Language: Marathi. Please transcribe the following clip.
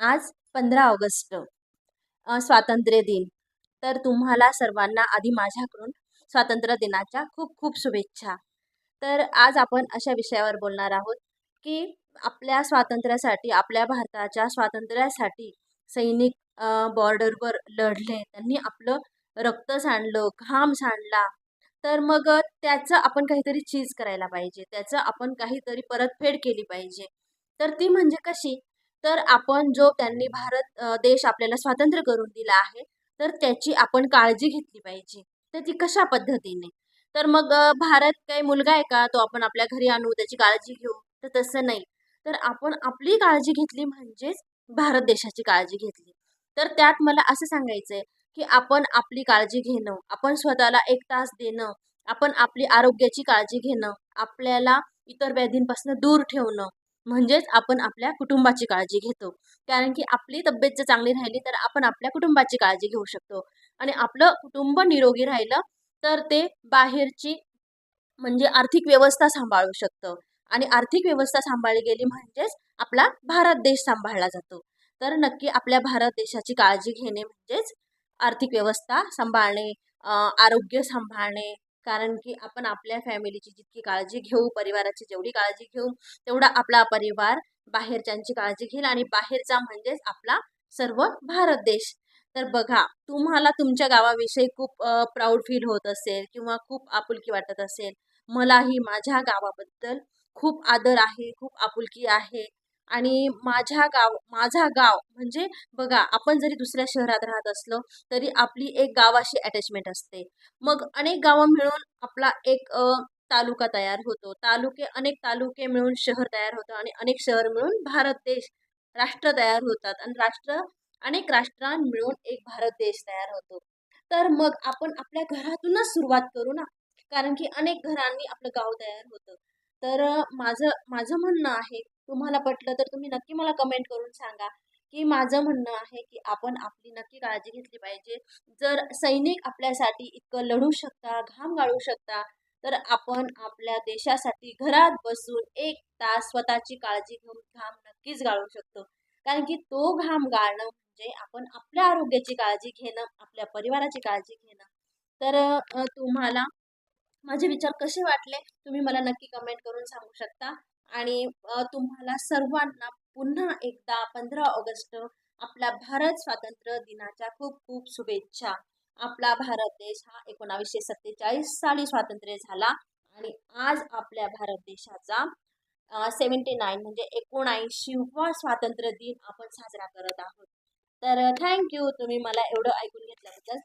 आज पंधरा ऑगस्ट स्वातंत्र्य दिन. तर तुम्हाला सर्वांना आधी माझ्याकडून स्वातंत्र्य दिनाच्या खूप खूप शुभेच्छा. तर आज आपण अशा विषयावर बोलणार आहोत की आपल्या स्वातंत्र्यासाठी आपल्या भारताच्या स्वातंत्र्यासाठी सैनिक बॉर्डरवर लढले त्यांनी आपलं रक्त सांडलं घाम सांडला. तर मग त्याचं आपण काहीतरी चीज करायला पाहिजे त्याचं आपण काहीतरी परतफेड केली पाहिजे. तर ती म्हणजे कशी? तर आपण जो त्यांनी भारत देश आपल्याला स्वातंत्र्य करून दिला आहे तर त्याची आपण काळजी घेतली पाहिजे. तर ती कशा पद्धतीने? तर मग भारत काही मुलगा आहे का? तो आपण आपल्या घरी आणू त्याची काळजी घेऊ तर तसं नाही. तर आपण आपली काळजी घेतली म्हणजेच भारत देशाची काळजी घेतली. तर त्यात मला असं सांगायचं आहे की आपण आपली काळजी घेणं आपण स्वतःला एक तास देणं आपण आपली आरोग्याची काळजी घेणं आपल्याला इतर व्याधींपासून दूर ठेवणं म्हणजेच आपण आपल्या कुटुंबाची काळजी घेतो. कारण की आपली तब्येत जर चांगली राहिली तर आपण आपल्या कुटुंबाची काळजी घेऊ शकतो. आणि आपलं कुटुंब निरोगी राहिलं तर ते बाहेरची म्हणजे आर्थिक व्यवस्था सांभाळू शकतं. आणि आर्थिक व्यवस्था सांभाळली गेली म्हणजेच आपला भारत देश सांभाळला जातो. तर नक्की आपल्या भारत देशाची काळजी घेणे म्हणजेच आर्थिक व्यवस्था सांभाळणे आरोग्य सांभाळणे कारण की आपण आपल्या फॅमिलीची जितकी काळजी घेऊ परिवाराची जेवढी काळजी घेऊ तेवढा आपला परिवार बाहेरच्यांची काळजी घेईल आणि बाहेरचा म्हणजेच आपला सर्व भारत देश. तर बघा तुम्हाला तुमच्या गावाविषयी खूप प्राऊड फील होत असेल किंवा खूप आपुलकी वाटत असेल. मलाही माझ्या गावाबद्दल खूप आदर आहे खूप आपुलकी आहे. आणि माझ्या गाव माझा गाव म्हणजे बघा आपण जरी दुसऱ्या शहरात राहत असलो तरी आपली एक गावाशी अटॅचमेंट असते. मग अनेक गावं मिळून आपला एक तालुका तयार होतो. तालुके अनेक तालुके मिळून शहर तयार होतं आणि अनेक शहर मिळून भारत देश राष्ट्र तयार होतात आणि राष्ट्र अनेक राष्ट्रां मिळून एक भारत देश तयार होतो. तर मग आपण आपल्या घरातूनच सुरुवात करू ना? कारण की अनेक घरांनी आपलं गाव तयार होतं. तर माझं माझं म्हणणं आहे तुम्हाला पटलं तर तुम्ही नक्की मला कमेंट करून सांगा. की माझं म्हणणं आहे की आपण आपली नक्की काळजी घेतली पाहिजे. जर सैनिक आपल्यासाठी इतकं लढू शकता घाम गाळू शकता तर आपण आपल्या देशासाठी घरात बसून एक तास स्वतःची काळजी घेऊन घाम नक्कीच गाळू शकतो. कारण की तो घाम गाळणं म्हणजे आपण आपल्या आरोग्याची काळजी घेणं आपल्या परिवाराची काळजी घेणं. तर तुम्हाला माझे विचार कसे वाटले? तुम्ही मला नक्की कमेंट करून सांगू शकता. आणि तुम्हाला सर्वांना पुन्हा एकदा पंधरा ऑगस्ट आपला भारत स्वातंत्र्य दिनाच्या खूप खूप शुभेच्छा. आपला भारत देश हा एकोणावीसशे सत्तेचाळीस साली स्वातंत्र्य झाला आणि आज आपल्या भारत देशाचा सेवन्टी नाईन म्हणजे एकोणऐंशीवा स्वातंत्र्य दिन आपण साजरा करत आहोत. तर थँक्यू तुम्ही मला एवढं ऐकून घेतल्याबद्दल.